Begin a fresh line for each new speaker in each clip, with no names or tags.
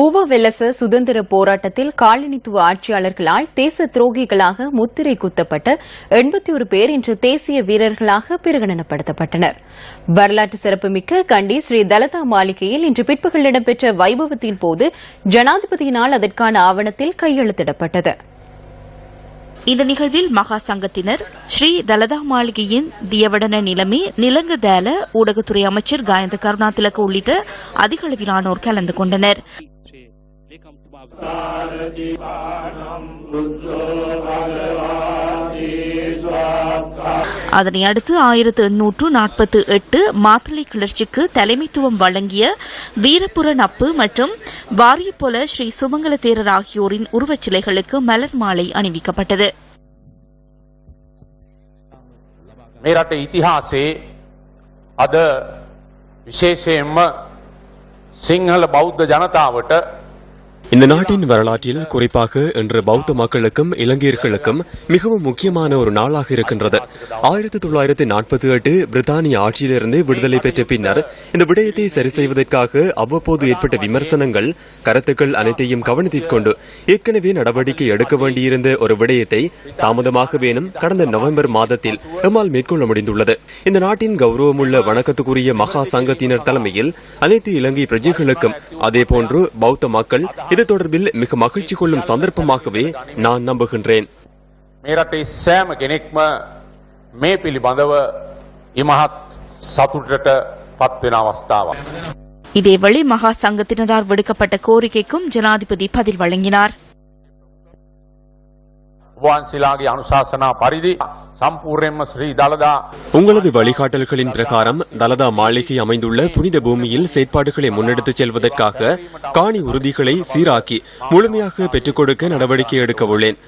ஊவா வெல்லச சுதந்திர போராட்டத்தில் காலனித்துவ ஆட்சியாளர்களால் தேச துரோகிகளாக முத்திரை குத்தப்பட்ட எண்பத்தி ஒரு பேர் இன்று தேசிய வீரர்களாக பிரகடனப்படுத்தப்பட்டனர். வரலாற்று சிறப்புமிக்க கண்டி ஸ்ரீ தலதா மாளிகையில் இன்று பிற்பகல் இடம்பெற்ற வைபவத்தின் போது ஜனாதிபதியினால் அதற்கான ஆவணத்தில் கையெழுத்திடப்பட்டது.
இந்த நிகழ்வில் மகா சங்கத்தினர் ஸ்ரீ தலதா மாளிகையின் தியவடன நிலைமை நிலங்கு தேல ஊடகத்துறை அமைச்சர் காயந்த கருணாதிலக்கு உள்ளிட்ட அதிக அளவிலானோர் கலந்து கொண்டனர். அதனை அடுத்து ஆயிரத்து எண்ணூற்று நாற்பத்தி எட்டு மாத்தளை கிளர்ச்சிக்கு தலைமைத்துவம் வழங்கிய வீரபுர நப்பு மற்றும் வாரியப்பொல ஸ்ரீ சுமங்கல தேரர் ஆகியோரின் உருவச் சிலைகளுக்கு மலர் மாலை அணிவிக்கப்பட்டது
මේ රට ඉතිහාසයේ අද විශේෂයෙන්ම සිංහල බෞද්ධ ජනතාවට
இந்த நாட்டின் வரலாற்றில் குறிப்பாக இன்று பௌத்த மக்களுக்கும் இலங்கையர்களுக்கும் மிகவும் முக்கியமான ஒரு நாளாக இருக்கின்றது. ஆயிரத்தி தொள்ளாயிரத்தி நாற்பத்தி எட்டு பிரித்தானிய ஆட்சியிலிருந்து விடுதலை பெற்ற பின்னர் இந்த விடயத்தை சரி செய்வதற்காக அவ்வப்போது ஏற்பட்ட விமர்சனங்கள் கருத்துக்கள் அனைத்தையும் கவனத்தில் கொண்டு ஏற்கனவே நடவடிக்கை எடுக்க வேண்டியிருந்த ஒரு விடயத்தை தாமதமாக வேணும் கடந்த நவம்பர் மாதத்தில் எம்மால் மேற்கொள்ள முடிந்துள்ளது. இந்த நாட்டின் கௌரவமுள்ள வணக்கத்துக்குரிய மகா சங்கத்தினர் தலைமையில் அனைத்து இலங்கை பிரஜைகளுக்கும் அதேபோன்று பௌத்த மக்கள் இது தொடர்பில் மிக மகிழ்ச்சி கொள்ளும் சந்தர்ப்பமாகவே நான் நம்புகின்றேன்
මේ රටේ සෑම කෙනෙක්ම මේ පිළිබඳව ඉමහත් සතුටට පත්වෙන අවස්ථාවක්.
இதேவேளை மகா சங்கத்தினரால் விடுக்கப்பட்ட கோரிக்கைக்கும் ஜனாதிபதி பதில் வழங்கினார்
உபவான்சிலாகி அனுசாசனா பரிதி சம்பூர்ணம் ஸ்ரீ தலதா.
உங்களது வழிகாட்டல்களின் பிரகாரம் தலதா மாளிகை அமைந்துள்ள புனித பூமியில் செயற்பாடுகளை முன்னெடுத்து செல்வதற்காக காணி உறுதிகளை சீராக்கி முழுமையாக பெற்றுக் கொடுக்க நடவடிக்கை எடுக்க உள்ளேன்.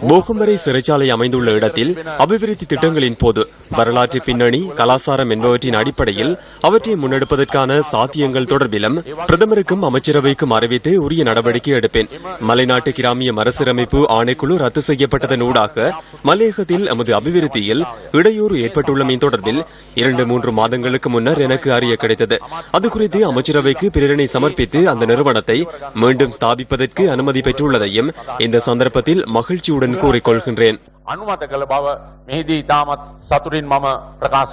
போகம்பரை சிறைச்சாலை அமைந்துள்ள இடத்தில் அபிவிருத்தி திட்டங்களின் போது வரலாற்று பின்னணி கலாசாரம் என்பவற்றின் அடிப்படையில் அவற்றை முன்னெடுப்பதற்கான சாத்தியங்கள் தொடர்பிலும் பிரதமருக்கும் அமைச்சரவைக்கும் அறிவித்து உரிய நடவடிக்கை எடுப்பேன். மலைநாட்டு கிராமிய மறுசீரமைப்பு ஆணைக்குழு ரத்து செய்யப்பட்டதன் ஊடாக மலையகத்தில் எமது அபிவிருத்தியில் இடையூறு ஏற்பட்டுள்ளமை தொடர்பில் இரண்டு மூன்று மாதங்களுக்கு முன்னர் எனக்கு அறிய கிடைத்தது. அது குறித்து அமைச்சரவைக்கு பிரேரணை சமர்ப்பித்து அந்த நிறுவனத்தை மீண்டும் ஸ்தாபிப்பதற்கு அனுமதி பெற்றுள்ளதையும் இந்த சந்தர்ப்பத்தில் மகிழ்ச்சியுடன் அன்புடன்
கூறிக்கொள்கின்றேன். அனுமத கல பவ தாமத் சதுரின் மம பிரகாச